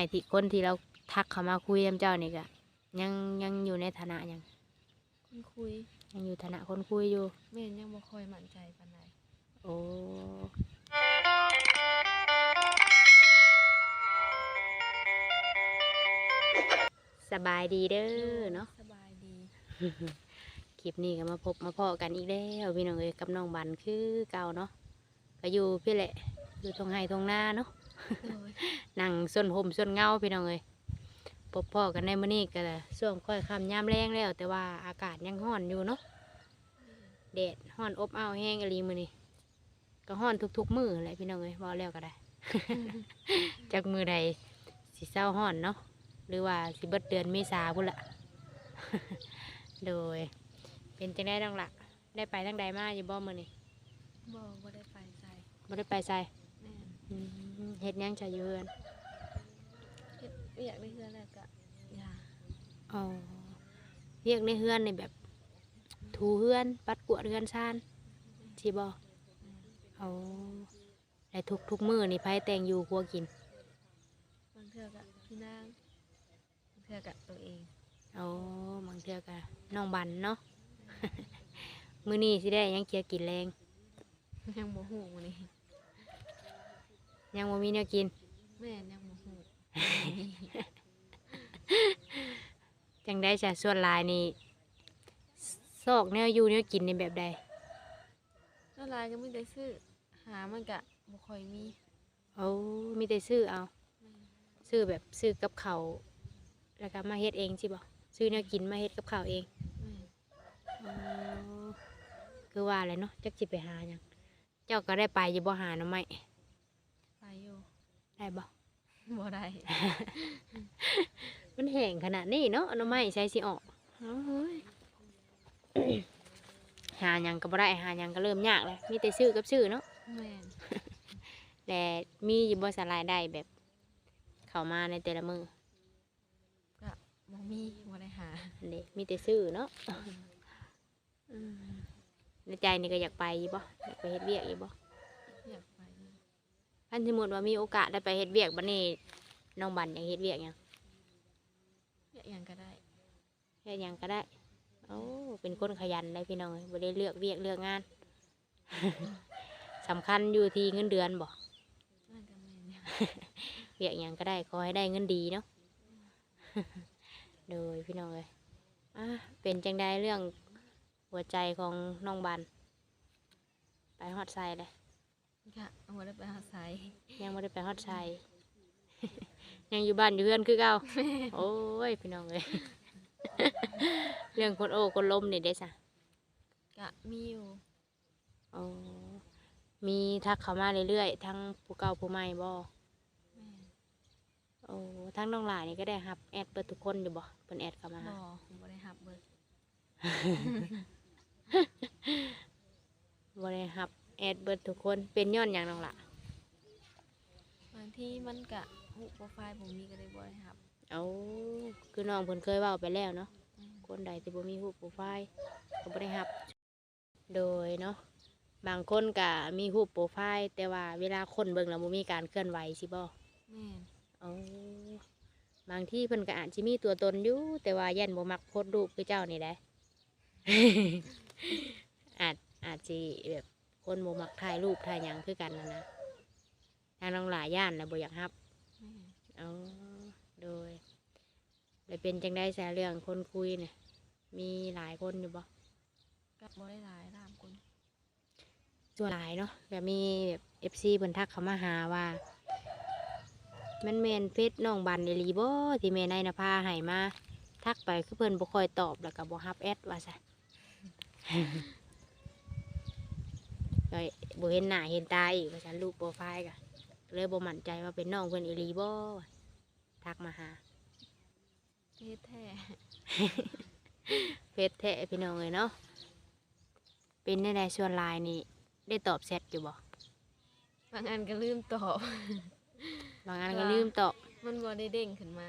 ไอ้ที่คนที่เราทักเขามาคุยกับเจ้านี่ก็ยังยังอยู่ในฐานะหยังคนคุยยังอยู่ฐานะคนคุยอยู่ แม่นยังบ่ค่อยมั่นใจปานใดโอ้สบายดีเด้อเนาะ สบายดี คลิปนี้ก็มาพบมาพอกันอีกแล้วพี่น้องเอ้ยกับน้องบันคือเก่าเนาะก็อยู่พี่แหละ อยู่ตรงไห้ตรงหน้าเนาะโดย นั่งส้นห่มส้นเงาพี่น้องเอ้ยพบพ่อกันในมื้อนี้ก็ช่วงค่อยค่ำยามแรงแล้ว แต่ว่าอากาศยังร้อนอยู่เนาะแดดร้อนอบอ้าวแห้งอหลีมื้อนี้ก็ร้อนทุกๆมื้อแหละพี่น้องเอ้ยบอกแล้วก็ได้ จากมือใดสิเศร้าร้อนเนาะหรือว่าสิเบิดเดือนเมษาพุ่นละโดย เป็นจังได้น้องละได้ไปทั้งใดมาอยู่บ่มื้อนี้บ่บ่ได้ไปใจบ่ได้ไปใส่แม่นอืม เฮ็ดหยังจะอยู่เฮือนเฮ็ดเวียกในเฮือนแล้วก็ยาอ๋อเรียกในเฮือนในแบบ ถูเฮือน ปัดกวาดเฮือนชานสิบ่แม่นเอาในทุกทุกๆมื้อนี่ไผแต่งอยู่ครัวกินบางเทื่อก็พี่นางบางเทื่อก็ตัวเองเอาบางเทื่อก็น้องบันเนาะ มื้อนี้สิได้หยังเกียกินแรงยังบ่ฮู้มื้อนี้ ยังบ่มีแนวกิน แม่นยังบ่ฮู้จังได้จะส่วนหลายนี่ซอกแนวอยู่แนวกินในแบบใด แล้วลายก็มีแต่ซื้อ หามันก็บ่ค่อยมีเอามีแต่ซื้อเอาแม่นซื้อแบบซื้อกับเขาวแล้วก็มาเฮ็ดเองสิบ่ซื้อแนวกินมาเฮ็ดกับข้าวเอง แม่นอ๋อคือว่าอะไรเนาะจักจิไปหาหยังเจ้าก็ได้ไปอยู่บ่หาหน่อไม้ไปอยู่ ได้บ่บ่ได้ มันแห้งขนาดนี้เนาะหน่อไม้ใช้สิออกเอาเฮ้ยหาหยังก็บ่ได้หาหยังก็เริ่มยากแล้วมีแต่ซื้อกับซื้อเนาะแม่นแต่มีอยู่บ่สลายได้แบบ เข้ามาในแต่ละมือก็บ่มีบ่ได้หาอันนี้มีแต่ซื้อเนาะอืมในใจนี่ก็อยากไปอยู่บ่อยากไปเฮ็ดเวียกอยู่บ่อยากไปอยู่ อันสมมติว่ามีโอกาสได้ไปเฮ็ดเวียกบัดนี้น้องบันอยากเฮ็ดเวียกหยังอยากหยังก็ได้เฮ็ดหยังก็ได้โอ้เป็นคนขยันได้พี่น้องเอ้ยบ่ได้เลือกเวียกเลือกงาน สำคัญอยู่ที่เงินเดือนบ่นั่นก็แม่นอยู่เวียกหยังก็ได้ขอให้ได้เงินดีเนาะ โดยพี่น้องเอ้ยอะเป็นจังไดเรื่องหัวใจของน้องบัน ไปฮอดไซเลย ก็บ่ได้ไปหาไสยังไม่ได้ไปฮอดไซ ยังอยู่บ้านอยู่เพื่อนคือเก่า โอ้ยพี่น้องเอ้ยเรื่องคนโอ้คนล้มนี่เด้สะก็มีอยู่โอ้มีทักเข้ามาเรื่อยๆทั้งผู้เก่าผู้ใหม่บ่แม่นโอ้ทั้งน้องหลายนี่ก็ได้รับแอดเปิดทุกคนอยู่บ่เพิ่นแอดเข้ามาหา บ่ผมบ่ได้รับเบิดบ่ได้รับ แอดเบิดทุกคนเป็นย้อนหยังน้องล่ะบางทีมันก็ฮู้โปรไฟล์ผมมีก็เลยบ่ได้รับ เอาคือน้องเพิ่นเคยเว้าไปแล้วเนาะอืมคนใดที่บ่มีรูปโปรไฟล์ก็บ่ได้รับ โดยเนาะบางคนก็มีรูปโปรไฟล์แต่ว่าเวลาคนเบิ่งแล้วบ่มีการเคลื่อนไหวสิบ่แม่นเอาบางที่เพิ่นก็อาจสิมีตัวตนอยู่แต่ว่ายันบ่มักโพสต์รูปคือเจ้านี่แหละ อาจอาจสิแบบ คนบ่มักถ่ายรูปถ่ายหยังคือกันนะนะทางน้องหลายย่านแล้วบ่อยากรับแม่นเอาโดยแล้วเป็นจังได้แซ่เรื่องคนคุยเนี่ยมีหลายคนอยู่บ่ก็บ่ได้หลายตามคนส่วนหลายเนาะแบบมีแบบเอฟซีเพิ่นทักเขามาหาว่า มันแมนเฟซน้องบันในรีบ่ที่แม่นายนภาให้มาทักไปคือเพิ่นบ่ค่อยตอบแล้วก็บ่รับแอดว่าซะ ก็บ่เห็นหน้าเห็นตาอีกว่าซั่นรูปโปรไฟล์ก็เลยบ่มั่นใจว่าเป็นน้องเพิ่นอีหลีบ่ทักมาหาเฮ็ดแท้เฟซแท้พี่น้องเลยเนาะเป็นในใดส่วนหลายนี่ได้ตอบแชทอยู่บ่บางอันก็ลืมตอบบางอันก็ว่าลืมตอบมันบ่ได้เด้งขึ้นมา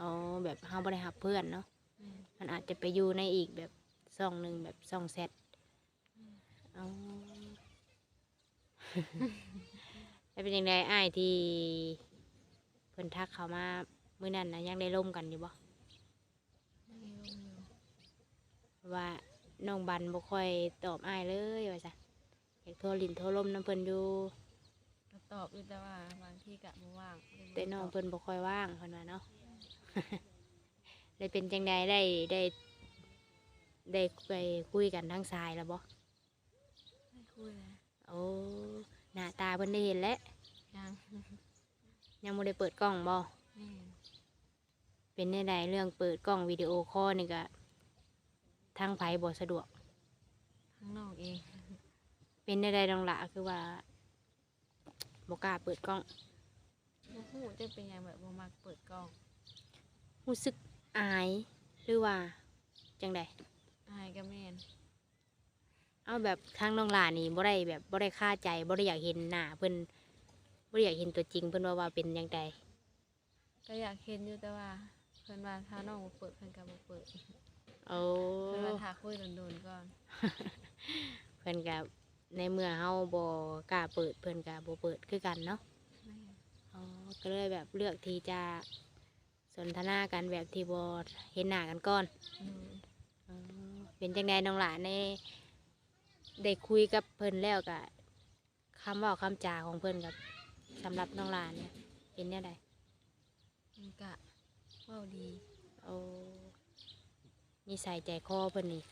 อ๋อแบบเฮาบ่ได้รับเพื่อนเนาะแม่นมันอาจจะไปอยู่ในอีกแบบซ่องหนึ่งแบบซ่องแซดเอา แล้วเป็นยังไงอ้ายที่เพิ่พิ่นทักเขามามื้อนั้นนะยังได้ล่มกันอยู่บ่ยังมีลมอยู่ว่าน้องบันบ่ค่อยตอบอ้ายเลยว่าซั่นอยากโทรลิ้นโทรลมน้ำเพิ่นอยู่ก็ตอบอยู่แต่ว่าบางที่กะบ่ว่างเลยบ่แต่น้องตอบเพิ่นบ่ค่อยว่างเพิ่นว่าเนาะ เลยเป็นจังใดได้ได้ได้ไปคุยกันทางสายแล้วบ่ไม่คุยนะ โอ้หน้าตาเพิ่นได้เห็นแล้วยังยังบ่ได้เปิดกล้องบ่แม่นเป็นในใดเรื่องเปิดกล้องวิดีโอคอลนี่ก็ทางไผบ่สะดวก ข้างนอกเองเป็นในใดน้องละคือว่าบ่กล้าเปิดกล้องบ่ฮู้จะเป็นหยังแบบบ่มักเปิดกล้องรู้สึกอายหรือว่าจังใด อายก็แม่น เอาแบบทางน้องหลานี่บ่ได้แบบบ่ได้คาใจบ่ได้อยากเห็นหน้าเพิ่นบ่ได้อยากเห็นตัวจริงเพิ่นว่าว่าเป็นจังใดก็อยากเห็นอยู่แต่ว่าเพิ่นว่าถ้าน้องบ่เปิดเพิ่นก็บ่เปิดโอ้เพิ่นว่าถ้าคุยโดนๆก่อน เพิ่นก็ในเมื่อเฮาบ่กล้าเปิดเพิ่นก็บ่เปิดคือกันเนาะแม่นอ๋อก็เลยแบบเลือกที่จะสนทนากันแบบที่บ่เห็นหน้ากันก่อนอืมอ๋อเป็นจังใดน้องหลานใน ได้คุยกับเพิ่นแล้วก็คำเว่าคำจาของเพิ่นกับสำหรับน้องหลานเนี่ยเป็นแนวใดมันก็เว้าดีโอ้มีใส่ใจคอเพิ่นนี่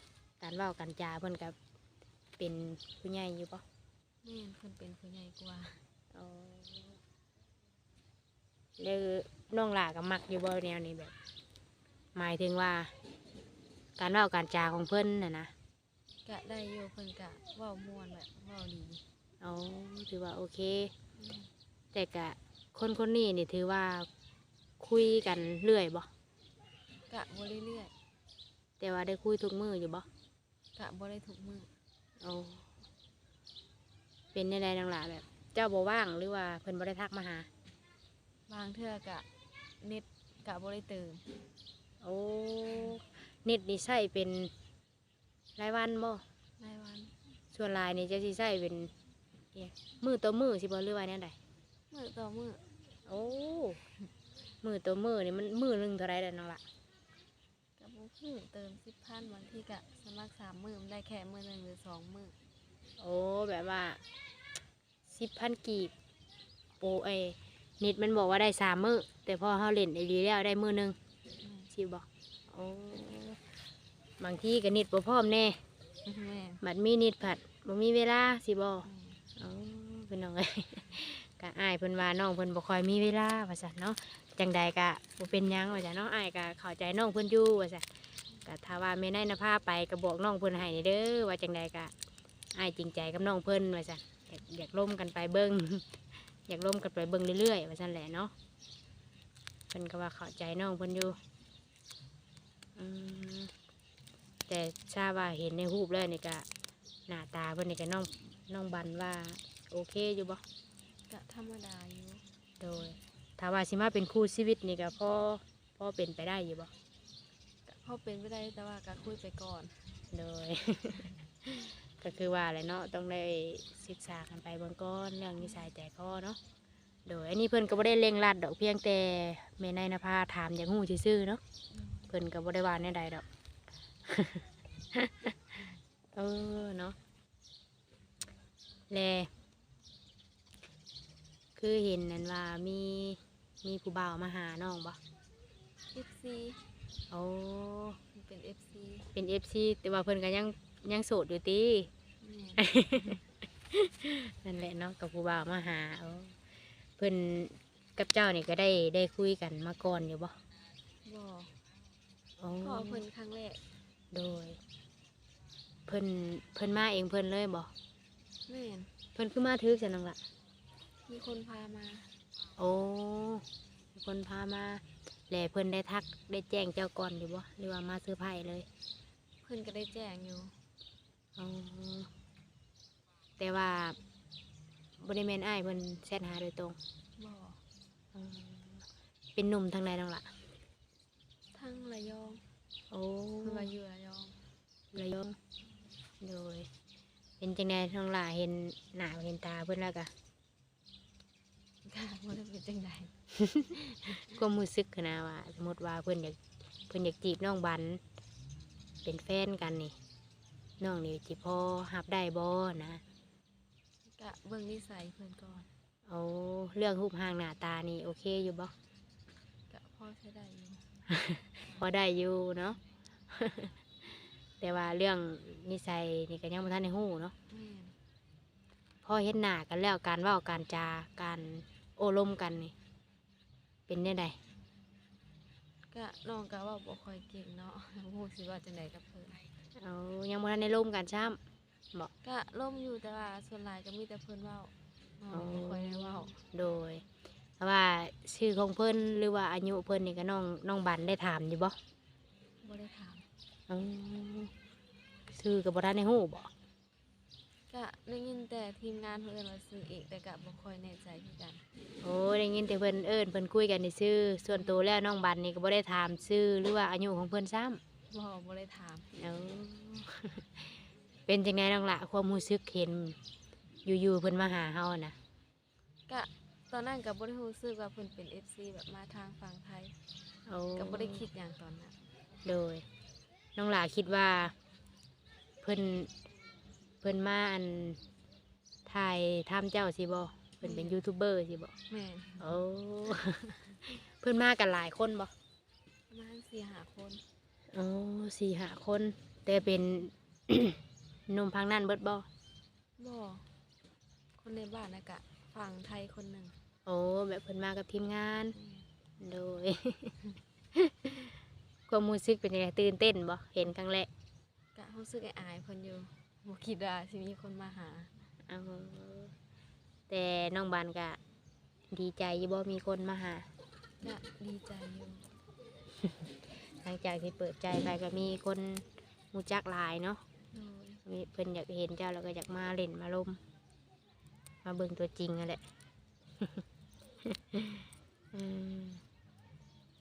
การเว้ากันจาเพิ่นกับเป็นผู้ใหญ่อยู่ปะแม่นเพิ่นเป็นผู้ใหญ่กว่าอ๋อแล้วน้องหลากับมักอยู่บ่แนวนี้แบบ หมายถึงว่า การเว้าการจาของเพิ่นน่ะนะ ก็ได้อยู่เพิ่นก็เว้าม่วนแบบเว้าดีอ๋อถือว่าโอเคอืมแต่กะคนคนนี้นี่ถือว่าคุยกันเรื่อยบ่กะบ่เรื่อยแต่ว่าได้คุยทุกมืออยู่บ่ๆกะบ่ได้ทุกมื้อเอาเป็นในใดนังหลาแบบ เจ้าบ่ว่างหรือว่าเพิ่นบ่ได้ทักมาหาบางเทื่อกะเน็ตกะบ่ได้เติมโอ้เน็ตนี่ใช้เป็น รายวันบ่รายวันส่วนหลายนี่จะสิใช้เป็นอิหยังมือต่อมือสิบ่หรือว่าแนวใดมื้อต่อมื้อโอ้มือต่อมือนี่มันมือหนึงเท่าไรเด้อนังละกะบ่ฮู้เติม10,000บางทีกะสมัครสามมื้อมันได้แค่มื้อหนึงหรือสองมื้อโอ้แบบว่าสิบพันกีบโปรเอยเน็ตมันบอกว่าได้สามมือแต่พอเขาเล่นไอรีแล้วได้มือหนึ่งอืมสิบอกโอ้ บางทีก็เน็ตบ่พร้อมแน่แม่บัดมีเน็ตผัดบ่มีเวลาสิบอแม่โอ้เป็นน้องเอ้ยก็อายเพิ่นว่าน้องเพิ่นบ่ค่อยมีเวลาว่าซั่นเนาะจังใดก็บ่เป็นหยังว่าซั่นเนาะอายก็เข้าใจน้องเพิ่นอยู่ว่าซั่นก็ถ้าว่าแม่นายนภาไปก็บอกน้องเพิ่นให้เด้อว่าจังใดก็อายจริงใจกับน้องเพิ่นว่าซั่นอยากอยากร่วมกันไปเบิ่งอยากร่วมกันไปเบิ่งเรื่อยๆว่าซั่นแหละเนาะเพิ่นก็ว่าเข้าใจน้องเพิ่นอยู่อืม แต่ทราบว่าเห็นในรูปแล้วนี่ก็หน้าตาเพิ่นนี่ก็น้องน้องบันว่า โอเคอยู่บ่กะธรรมดาอยู่โดยถ้าว่าสิมาเป็นคู่ชีวิตนี่ก็พอพอเป็นไปได้อยู่บ่กะพอเป็นไปได้แต่ว่ากะคุยไปก่อน โดย ก็คือว่าอะไรเนาะต้องได้ศึกษากันไปเบื้องก้อนเรื่องนิสัยใจคอเนาะโดยอันนี้เพิ่นก็บ่ได้เร่งรัดดอกเพียงแต่แม่นายนภาถามอย่างหูซื่อๆเนาะอืมเพิ่นก็บ่ได้ว่าแนวใดดอก เออเนาะแลคือเห็นนั่นว่ามีมีผู้บ่าวมาหาน้องบ่ FC โอ้มันเป็น FC เป็นเอฟซีแต่ว่าเพิ่นก็ยังยังโสดอยู่ตี แม่นั่นแหละเนาะกับผู้บ่าวมาหาเอาเพิ่นกับเจ้านี่ก็ได้ได้คุยกันมาก่อนอยู่บ่บ่โอ้ พ่อเพิ่นครั้งแรก โดย เพิ่นเพิ่นมาเองเพิ่นเลยบ่แม่นเพิ่นคือมาถือจังนังละมีคนพามา โอ้มีคนพามาแล้วเพิ่นได้ทักได้แจ้งเจ้าก่อนอยู่บ่หรือว่ามาซื้อร์ไผ่เลยเพิ่นก็ได้แจ้งอยู่อ๋อแต่ว่าบริเวณอ้ายเพิ่นแชทหาโดยตรงบ่อ๋อเป็นหนุ่มทางใดนังละทั้งระยองโอ้ เพิ่นว่าอยู่ระยอง ระยองโดย เป็นจังไดท้องหล่าเห็นหน้าเห็นตาเพื่อนแล้วกะกะบ่ได้เป็นจังไดก็มือซึกหั้นนะว่าสมมติว่าเพิ่นอยากเพิ่นอยากจีบน้องบัน เป็นแฟนกันนี่น้องนี่จิพอหับได้บ่นะกะเบิ่งนิสัยเพิ่นก่อนเอาเรื่องรูปร่างหน้าตานี่โอเคอยู่บ่กะพ่อใช้ได้อยู่ พอได้อยู่เนาะ แต่ว่าเรื่องนิสัยนี่ก็ยังบ่ทันได้ฮู้เนาะแม่นพอเห็นหน้ากันแล้วการเว้าการจาการโอ้ลมกันนี่เป็นได้ไดกะน้องกะว่าบ่ค่อยเก่งเนาะบ่ฮู้สิว่าจังไดกับเพิ่นเอายังบ่ทันได้ลมกันซ้ำบอกกะล่มอยู่แต่ว่าส่วนหลายก็มีแต่เพิ่นเว้าน้องบ่ค่อยได้เว้าโดยเพราะว่าชื่อของเพิ่นหรือว่าอายุเพิ่นนี่ก็น้องน้องบันได้ถามอยู่บ่บ่ได้ถาม อืมชื่อก็บ่ทันได้ฮู้บ่กะได้ยินแต่ทีมงานเพิ่นเอิ้นว่าซื้อเอกแต่กะบ่ค่อยแน่ใจคือกัน โอ้ได้ยินแต่เพิ่นเอิ้นเพิ่นคุยกันในชื่อส่วนตัวแล้วน้องบันนี่ก็บ่ได้ถามชื่อหรือว่าอายุของเพิ่นซ้ำบ่บ่ได้ถามเอาเป็นจังไดน้องละความรู้สึกเห็น อยู่ๆเพิ่นมาหาเฮาน่ะกะตอนนั้นก็บ่ได้รู้สึกว่าเพิ่นเป็น FC แบบมาทางฝั่งไทยเอาก็บ่ได้คิดหยังตอนนั้นโดย น้องหลาคิดว่า เพิ่นเพิ่นมาอันถ่ายทำเจ้าสิบ่เพิ่นเป็นยูทูบเบอร์สิบ่แม่นโอ้ เพิ่นมากันหลายคนบ่ประมาณ4-5คนโอ้สี่ห้าคน แต่เป็น หนุ่มพังนั่นเบิดบ่บ่คนในบ้านน่ะกะฝั่งไทยคนหนึงโอ้แบบเพิ่นมากับทีมงาน แม่น โดย ความรู้สึกเป็นยังไงตื่นเต้นบ่เห็นครั้งแรกกะรู้สึกอายๆเพิ่นอยู่บ่คิดว่าสิมีคนมาหาเอาแต่น้องบานก็ดีใจอยู่บ่มีคนมาหากะดีใจอยู่หลังจากที่เปิดใจไปก็มีคนมูจักหลายเนาะโดยมีเพิ่นอยากเห็นเจ้าแล้วก็อยากมาเล่นมาลมมาเบิ่งตัวจริงนั่นแหละ อืม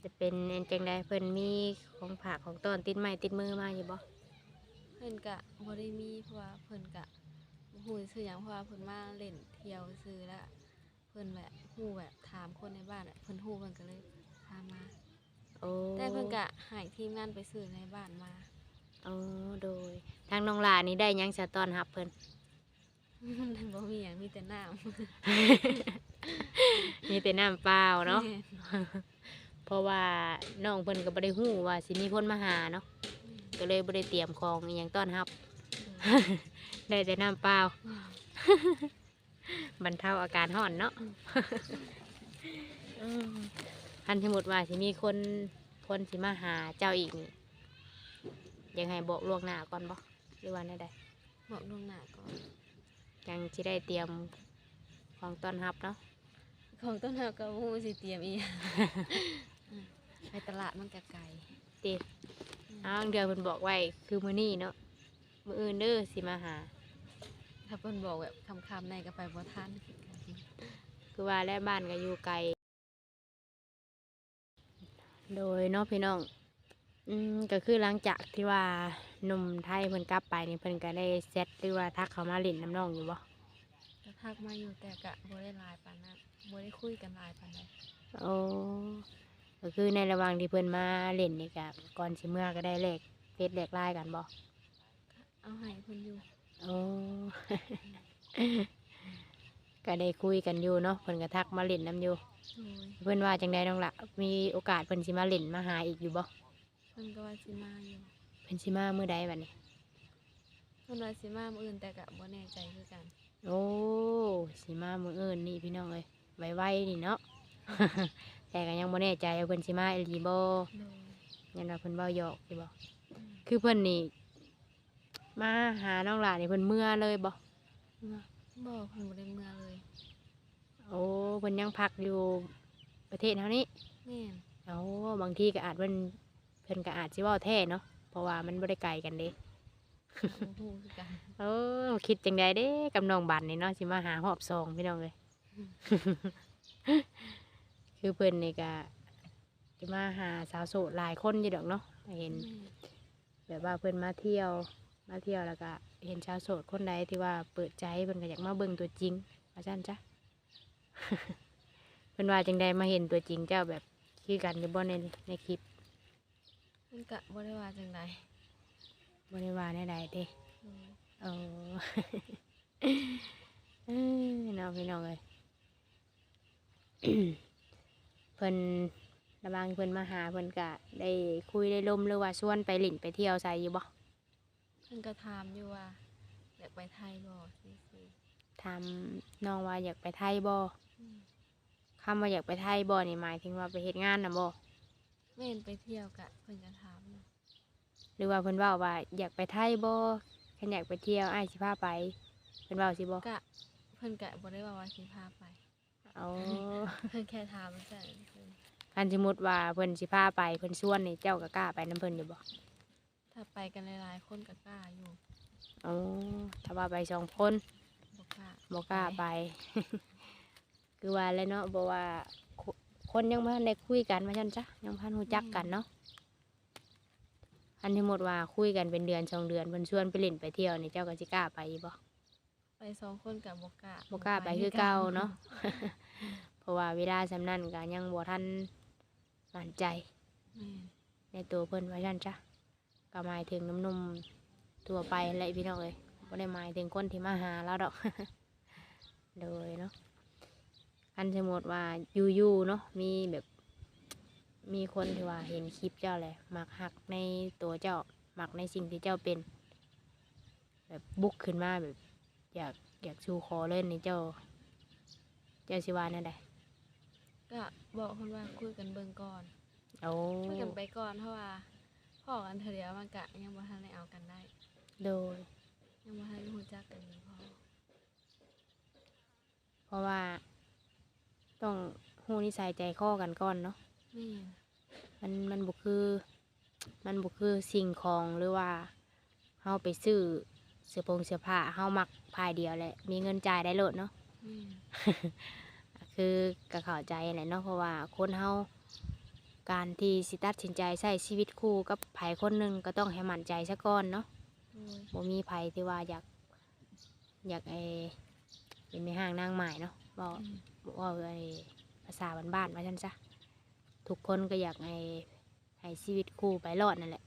จะเป็นอันจังใดเพิ่นมีของผักของต้นติดไม้ติดมือมาอยู่บ่เพิ่นกะบ่ได้มีเพราะว่าเพิ่นกะบ่ฮู้ชื่อหยังเพราะว่าเพิ่นมาเล่นเที่ยวซื่อแล้วเพิ่นแบบฮู้แบบถามคนในบ้านอะเพิ่นฮู้เพิ่นก็เลยพามาโอ้แต่เพิ่นกะใหายทีมงานไปซื้อในบ้านมาโอ้โดย ทางน้องหลานี่ได้หยังจะต้อนรับเพิ่นบ่มีหยังมีแต่น้ำมีแต่น้ำเปล่าเนาะแม่ เพราะว่าน้องเพิ่นก็บ่ได้ฮู้ว่าสิมีคนมาหาเนาะก็เลยบ่ได้เตรียมของอหยังต้อนรับ ได้แต่น้ำเปล่า บรรเทาอาการห่อนเนาะอืมคันสมมติว่าสิมีคนคนสิมาหาเจ้าอีกนี่ยังไงบอกล่วงหน้าก่อนบ่หรือว่าได้ใดบอกลวงหน้าก่อนยังสิได้เตรียมของต้อนรับเนาะของต้นหาก็บ่ฮู้สิเตรียมอีหยัง ไปตลาดมันก็ไกลติอ้าวเดือนเพิ่นบอกไว้คือมื้อนี้เนาะมื้ออื่นเด้อสิมาหา ถ้าเพิ่นบอกแบบคำๆในก็ไปบ่ทันคือว่าแล้วบ้านก็อยู่ไกล โดยเนาะพี่น้องอืมก็คือหลังจากที่ว่าหนุ่มไทยเพิ่นกลับไปนี่เพิ่นก็ได้เซตหรือว่าทักเขามาเล่นน้ำน้องอยู่บ่ก็ทักมาอยู่แต่กะบ่ได้หลายปานนั้นบ่ได้คุยกันหลายปานใดโอ้ ก็คือในระหว่างที่เพิ่นมาเล่นนี่ก็ก่อนสิเมื่อก็ได้แลกเฟซแลกไลน์กันบ่เอาให้เพิ่นอยู่โอ้ ก็ได้คุยกันอยู่เนาะเพิ่นก็ทักมาเล่นน้ำอยู่ โดยเพิ่นว่าจังใดน้องละมีโอกาสเพิ่นสิมาเล่นมาหาอีกอยู่บ่เพิ่นก็ว่าสิมาอยู่เพิ่นสิมามื้อใดบัดนี้ เพิ่นว่าสิมามื้ออื่นแต่กะบ่แน่ใจคือกันโอ้สิมามื้ออื่นนี่พี่น้องเอ้ยไวๆนี่เนาะ แต่ก็ยังบ่แน่ใจว่าเพิ่นสิมาอีหลีบ่โดยยันว่าเพิ่นเว้าหยอกอยู่บ่อืมคือเพิ่นนี่มาหาน้องหลานนี่เพิ่นเมื่อเลยบ่บ่เพิ่นบ่ได้เมื่อเลยโอ้เพิ่นยังพักอยู่ประเทศเฮานี้แม่นโอ้บางทีก็อาจเพิ่นเพิ่นก็อาจสิเว้าแท้เนาะเพราะว่ามันบ่ได้ไกลกันเด้บ่ฮู้คือกันโอ้คิดจังใดเด้กับน้องบันนี่เนาะสิมาหาหอบซองพี่น้องเลย คือเพิ่นนี่ก็จะมาหาสาวโสดหลายคนอยู่ดอกเนาะเห็นแม่นแบบว่าเพิ่นมาเที่ยวมาเที่ยวแล้วก็เห็นชาวโสดคนใดที่ว่าเปิดใจเพิ่นก็อยากมาเบิ่งตัวจริงว่าซั่นจ้ะ เพิ่นว่าจังไดมาเห็นตัวจริงเจ้าแบบคือกันอยู่บ่ในในคลิปเพิ่นก็บ่ได้ว่าจังไดบ่ได้ว่าในใดเด้โดยเออ เอ้ยน้องพี่น้องเอ้ย เพิ่นระบางเพิ่นมาหาเพิ่นก็ได้คุยได้ลมหรือว่าชวนไปหลินไปเที่ยวใส่อยู่บ่เพิ่นก็ถามอยู่ว่าอยากไปไทยบ่ซี่ถามน้องว่าอยากไปไทยบ่ๆอืมคำว่าอยากไปไทยบ่นี่หมายถึงว่าไปเฮ็ดงานน่ะบ่แม่นไปเที่ยวกะเพิ่นก็ถามอยู่หรือว่าเพิ่นเว้าว่าอยากไปไทยบ่คันอยากไปเที่ยวอ้ายสิพาไปเพิ่นเว้าสิบ่กะเพิ่นก็บ่ได้ว่าว่าสิพาไป เอาเพิ่นแค่ถามจังเพิ่นคันสมมุติว่าเพิ่นสิพาไปเพิ่นชวนนี่เจ้าก็กล้าไปนํเพิ่นอยู่บ่ถ้าไปกันหลายๆคนก็กล้าอยู่เอาถ้าว่าไปสองคนบ่กล้าบ่กล้าไป คือว่าแล้วเนาะบ่ว่าคคนยังบ่ทันได้คุยกันว่าซั่นจ้ะยังบ่ทันรู้จักกันเนาะอันที่หมดว่าคุยกันเป็นเดือนสองเดือนเพิ่นชวนไปเล่นไปเที่ยวนี่เจ้าก็สิกล้าไปบ่ไปสองคนก็บ่กล้าบ่กล้าไปคือเก่าเนาะ เพราะว่าเวลาสำนั้นก็ยังบ่ทันมั่นใจแม่นในตัวเพิ่นว่าซั่นจ้ะก็หมายถึงน้ำนมตัวไปแหละพี่น้องเอ้ยบ่ได้หมายถึงคนที่มาหาเราดอก โดยเนาะอันสมมติว่าอยู่ๆเนาะมีแบบ มีคนที่ว่าเห็นคลิปเจ้าแหละมักหักในตัวเจ้ามักในสิ่งที่เจ้าเป็น แบบบุกขึ้นมาแบบ อยากอยากชูคอเล่นนี่เจ้า เจ้าสิว่านั่นใดก็บอกเพิ่นว่าคุยกันเบิ่งก่อนเอาคุยกันไปก่อนเพราะว่าพ่อกันเถอะเดียวมันกะยังบ่ทันได้เอากันได้ โดย ยังบ่ทันได้รู้จักกันดีพอเพราะว่า ต้องหูนิสัยใจคอกันก่อนเนาะแม่นมันมันบุคือ มันบุคือสิ่งของหรือว่าเฮาไปซื้อเสื้อผงเสื้อผ้าเฮามักพายเดียวแหละมีเงินจ่ายได้โลดเนาะแม่น คือกะเข้าใจแหละเนาะเพราะว่าคนเฮาการที่สิตัดสินใจใช้ชีวิตคู่กับไผคนหนึ่งก็ต้องให้มั่นใจซะก่อนเนาะโดยบ่มีไผที่ว่าอยาก อยากไอเป็นแม่ห้างนางไม้เนาะเว่าอืมเว่าไอภาษาบ้านๆว่าฉันซะทุกคนก็อยากไอให้ชีวิตคู่ไปรอดนั่นแหละ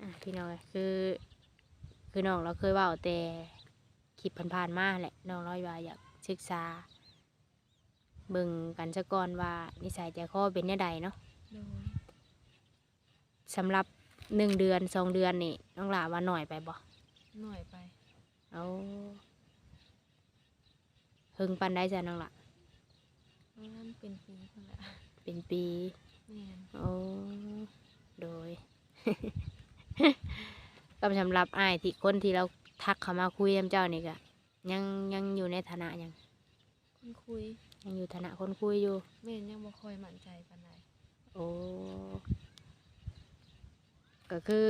อะพี่น้องคือ คือน้องเราเคยเว่าแต่ คลิปผ่านๆมาแหละน้องเราว่าอยากศึกษาเบิ่งกันซะก่อนว่านิสัยใจคอเป็นยังไงเนาะโดยสำหรับหนึ่งเดือนสองเดือนนี่น้องหลาว่าหน่อยไปบ่หน่อยไปเอาหึงปันได้จ้ะน้องหละเพราะมันเป็นปีเพิ่นแหละเป็นปีแม่นโอ้โดย ก็สำหรับอ้ายที่คนที่เรา ทักเขามาคุยกับเจ้านี่ก็ยังยังอยู่ในฐานะหยังคนคุยยังอยู่ฐานะคนคุยอยู่แม่นยังบ่ค่อยมั่นใจปานใดโอ้ก็คือ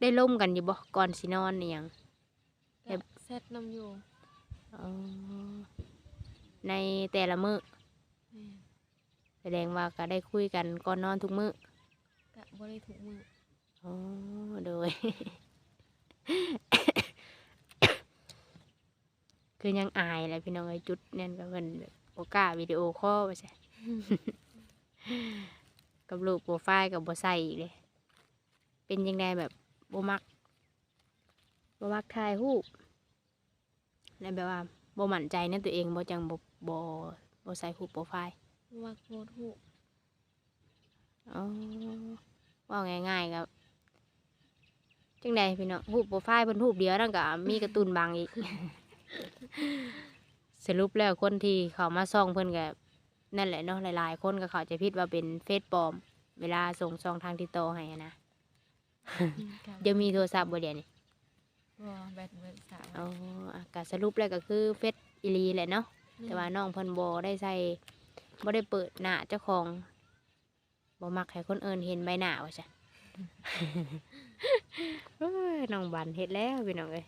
ได้ล่มกันอยู่บ่ก่อนสินอนนี่หยังแบก็บแซดนํอยู่อ๋อในแต่ละมื้อแม่นแสดงว่าก็ได้คุยกันก่อนนอนทุกมื้อก็บ่ได้ทุกมื้อ อ๋อโดย คือยังอายแหละพี่น้องไอ้ยจุดนั่นก็เพิ่นแบบโอกล้าวิดีโอคอลไปใช่กับรูปโปรไฟล์กับบ่ใส่อีกเลย เป็นยังไงแบบบ่มักบ่มักถ่ายรูปแล้วแบบว่าบ่มั่นใจในตัวเองบ่จังบ่บ่บ่ใส่รูปโปรไฟล์มักโพสต์รูปอ๋อว่าง่ายๆครับ จังใดพี่น้องรูปโปรไฟล์เพิ่นรูปเดียวนั่นก็มีการ์ตูนบางอีก สรุปแล้วคนที่เขามาซ่องเพิ่นก็นั่นแหละเนาะหลายๆ คนก็เขาใจะพิดว่าเป็นเฟซปลอม เวลาส่งซองทางติดต่อให้อะนะก็เดี๋ยวมีโทรศัพท์บ่เดี๋ยวนี้บ่แบตเบิดสามอ๋ออะก็สรุปแล้วก็คือเฟซอีหลีแหละเนาะ แต่ว่าน้องเพิ่นบ่ได้ใส่บ่ได้เปิดหน้าเจ้าของบ่มักให้คนอื่นเห็นใบหน้าว่าจ้ะเอ้ย น้องบันเฮ็ดแล้วพี่น้องเอ้ย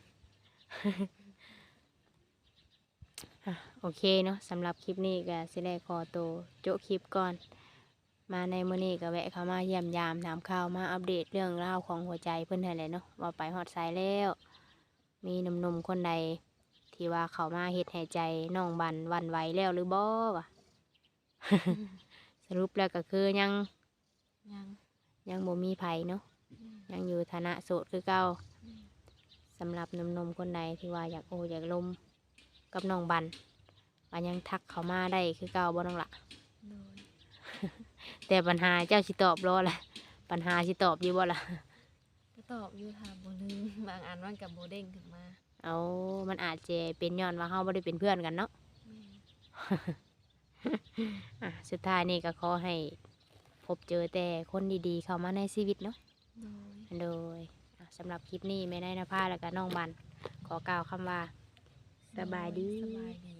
อะโอเคเนาะสำหรับคลิปนี้ก็สิได้ขอตัวโจะคลิปก่อน มาในมื้อนี้ก็แวะเข้ามาเยี่ยมยามถามข่าวมาอัปเดตเรื่องราวของหัวใจเพิ่นนั่นแหละเนาะว่าไปฮอดไสแล้ว มีหนุ่มๆคนใดทที่ว่าเขามาเฮ็ดให้ใจน้องบันหวันไหวแล้วหรือบ่วะ สรุปแล้วก็คือยังยังยังบ่มีไผเนาะ ยังอยู่ฐานะโสดคือเก่าสำหรับหนุ่มๆคนใดที่ว่าอยากโออยากลมกับน้องบันก็ยังทักเขามาได้คือเก่าบ่น้องละโดยแต่ปัญหาเจ้าสิตอบรอแหละปัญหาสิตอบอยู่บ่ล่ะก็ตอบอยู่ถามบ่ลืมบางอันมันกับโบเด้งขึ้นมาเอามันอาจจะเป็นย้อนว่าเฮาบ่ได้เป็นเพื่อนกันเนาะแม่อะสุดท้ายนี่ก็ขอให้พบเจอแต่คนดีๆ เข้ามาในชีวิตเนาะ โดยอะสำหรับคลิปนี้ไม่ได้นภาแล้วก็น้องบัน ขอกล่าวคำว่า สบายดี สบายดี